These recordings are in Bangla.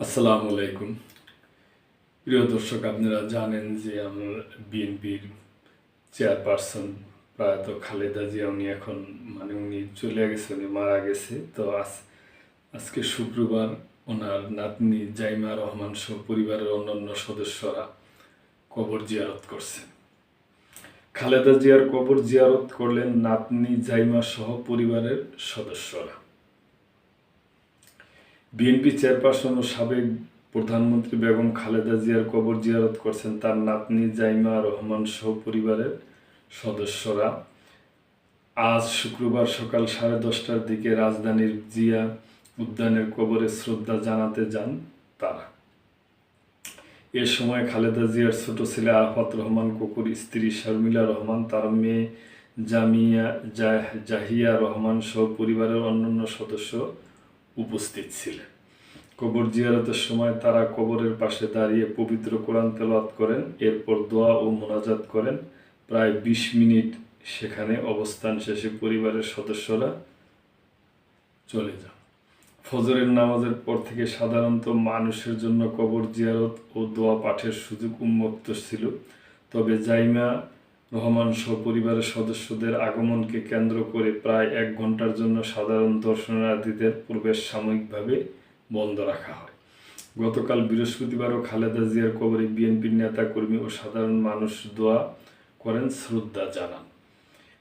আসসালামু আলাইকুম। প্রিয় দর্শক, আপনারা জানেন যে আমার বিএনপির চেয়ারপারসন প্রয়াত খালেদা জিয়া, উনি এখন মানে উনি চলে গেছে উনি মারা গেছে। তো আজ, আজকে শুক্রবার ওনার নাতনি জাইমা রহমান সহ পরিবারের অন্যান্য সদস্যরা কবর জিয়ারত করছে খালেদা জিয়ার কবর জিয়ারত করলেন নাতনি জাইমা সহ পরিবারের সদস্যরা। বিএনপি চেয়ারপারসন ও সাবেক প্রধানমন্ত্রী বেগম খালেদা জিয়ার কবর জিয়ারত করছেন তার নাতনি জাইমা রহমান সহ পরিবারের সদস্যরা। আজ শুক্রবার সকাল সাড়ে দশটার দিকে রাজধানীর জিয়া উদ্যানের কবরে শ্রদ্ধা জানাতে যান তারা। এ সময় খালেদা জিয়ার ছোট ছেলে আরাফাত রহমান, কুকুর স্ত্রী শর্মিলা রহমান, তার মেয়ে জামিয়া জাহ- জাহিয়া রহমান সহ পরিবারের অন্যান্য সদস্য উপস্থিত ছিলেন। কবর জিয়ারতের সময় তারা কবরের পাশে দাঁড়িয়ে পবিত্র কোরআন তেলাওয়াত করেন, এরপর দোয়া ও মোনাজাত করেন। প্রায় বিশ মিনিট সেখানে অবস্থান শেষে পরিবারের সদস্যরা চলে যান। ফজরের নামাজের পর থেকে সাধারণত মানুষের জন্য কবর জিয়ারত ও দোয়া পাঠের সুযোগ উন্মুক্ত ছিল। তবে জাইমা রহমান সহ পরিবারের সদস্যদের আগমনকে কেন্দ্র করে প্রায় এক ঘণ্টার জন্য সাধারণ দর্শনার্থীদের প্রবেশ সাময়িকভাবে বন্ধ রাখা হয়। গতকাল বৃহস্পতিবারও খালেদা জিয়ার কবরে বিএনপির নেতাকর্মী ও সাধারণ মানুষ দোয়া করেন, শ্রদ্ধা জানান।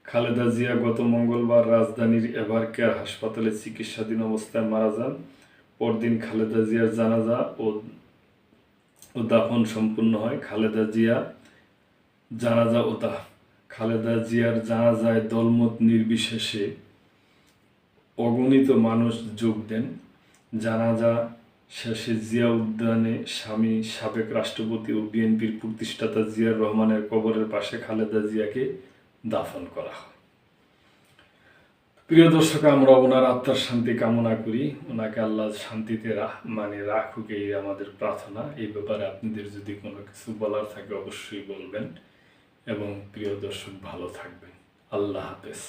খালেদা জিয়া গত মঙ্গলবার রাজধানীর এভার কেয়ার হাসপাতালে চিকিৎসাধীন অবস্থায় মারা যান। পরদিন খালেদা জিয়ার জানাজা ও দাফন সম্পূর্ণ হয়। খালেদা জিয়া জানাজা ও দা খালেদা জিয়ার জানাজায় দলমত নির্বিশেষে অগণিত মানুষ যোগ দেন। জানাজা শেষে জিয়া উদ্যানে স্বামী সাবেক রাষ্ট্রপতি ও বিএনপির প্রতিষ্ঠাতা জিয়ার রহমানের কবরের পাশে খালেদা জিয়াকে দাফন করা হয়। প্রিয় দর্শক, আমরা ওনার আত্মার শান্তি কামনা করি। ওনাকে আল্লাহ শান্তিতে মানে রাখুক এই আমাদের প্রার্থনা। এই ব্যাপারে আপনাদের যদি কোনো কিছু বলার থাকে, অবশ্যই বলবেন। এবং প্রিয় দর্শক ভালো থাকবেন। আল্লাহ হাফেজ।